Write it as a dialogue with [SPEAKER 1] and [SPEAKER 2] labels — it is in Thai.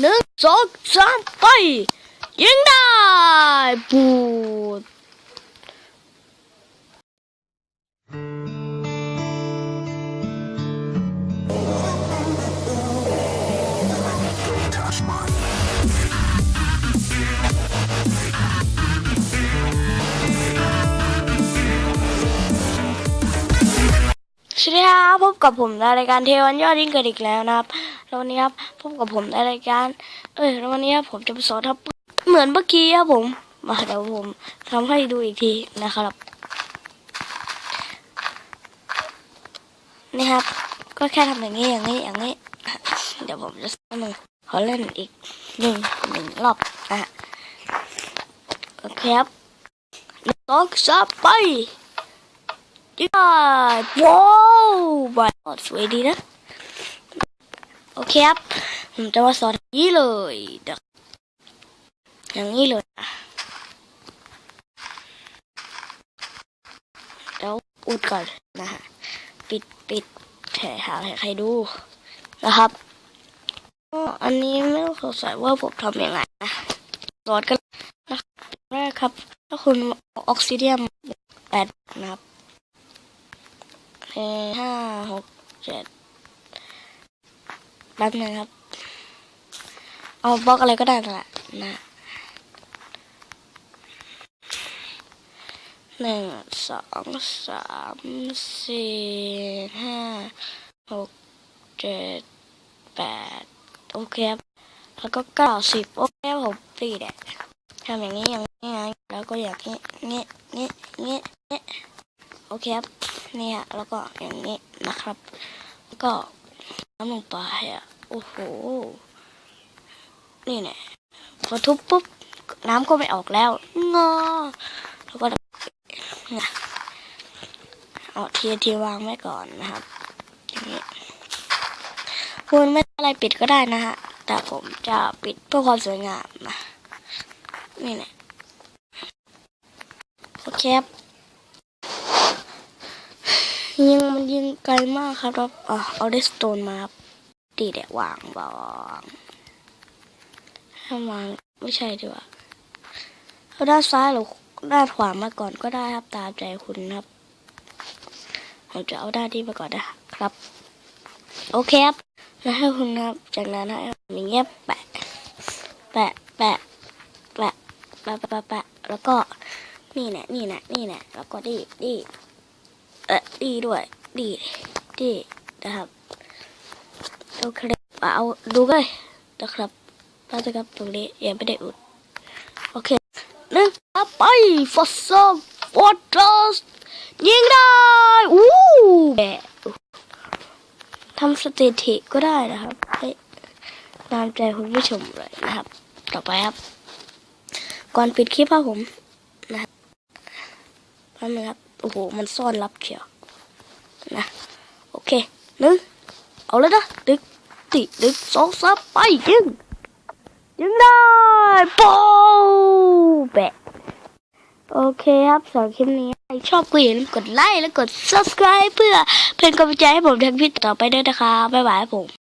[SPEAKER 1] หนึ่งสองสามไป ยิงได้ปูดสวัสดีครับพบกับผมในรายการเทวันยอดยิ่งเกิดอีกแล้วนะครับ แล้ววันนี้ครับพบกับผมในรายการ เอ้ยแล้ววันนี้ครับผมจะมาสอนทับเหมือนเมื่อกี้ครับผม มาเดี๋ยวผมทำให้ดูอีกทีนะครับนี่ครับ ก็แค่ทำอย่างนี้อย่างนี้อย่างนี้ เดี๋ยวผมจะสอนมือขอเล่นอีกหนึ่งหนึ่งรอบนะฮะโอเคครับหนึ่งสองสามไปยอดว้าวบอลสวยดีนะ โอเคครับผมจะมาสอนนี้เลยเดี๋ยวอย่างนี้เลยนะเดี๋ยวอุดก่อนนะฮะปิดปิดแถหาให้ใครดูนะครับอันนี้ไม่ต้องสงสัยว่าผมทำยังไงนะสอนกันนะครับแรกครับ ถ้าคุณออกซิเดียมแปดนะครับเออห้าหกเจ็ด แป๊บนึงครับ เอาบล็อกอะไรก็ได้นั่นแหละนะหนึ่งสองสามสี่ห้าหกเจ็ดแปดโอเคครับแล้วก็เก้าสิบโอเคครับผมปรีดอะทำอย่างนี้อย่างนี้นะแล้วก็อย่างนี้นี้นี้นี้นี้โอเคครับนี่ยแล้วก็อย่างนี้นะครับ แล้วก็ น้ำลงไปอะ โอ้โห นี่เนี่ยพอทุบปุ๊บ น้ำก็ไม่ออกแล้วงอแล้วก็เนี่ยเอาทียทีวางไว้ก่อนนะครับอย่างนี้คุณไม่อะไรปิดก็ได้นะฮะ แต่ผมจะปิดเพื่อความสวยงามนะนี่เนี่ยโอเคครับ ยิงมันยิงไกลมากครับครัอ๋เอาเดสโตนมาครับตีแดดวางบองให้วางไม่ใช่ดีกว่าเอาด้านซ้ายหรือด้านขวามาก่อนก็ได้ครับตามใจคุณครับผมจะเอาด้านที่มาก่อนนะครับ โอเคครับแล้วให้คุณครับจากนั้นให้ย่เงียบแปะแปะแปะแปะแปะแปะแล้วก็นี่แหละนี่แหละนี่แหละแล้วก็ดีดี เออดีด้วยดีดีนะครับโอเคเอาดูเลยนะครับป้าจะครับตรงนี้ยังไม่ได้อุดโอเคหนึ่งไปฟอสซอลฟอร์ตสยิงได้อู้แบทำสถิติก็ได้นะครับให้ตามใจคุณผู้ชมเลยนะครับ ต่อไปครับ ก่อนปิดคลิปครับผม แป๊บนึงครับ โอ้โห มันซ่อนลับเชียว นะ โอเคหนึ่งเอาเลยนะดึกติดึกสองสามไปยิงยิงได้โป้แบะโอเคครับสำหรับคลิปนี้ใครชอบก็อย่าลืมกดไลค์และกด subscribe เพื่อเป็นกำลังใจให้ผมทำคลิปต่อไปด้วยนะคะ บ๊ายบายผม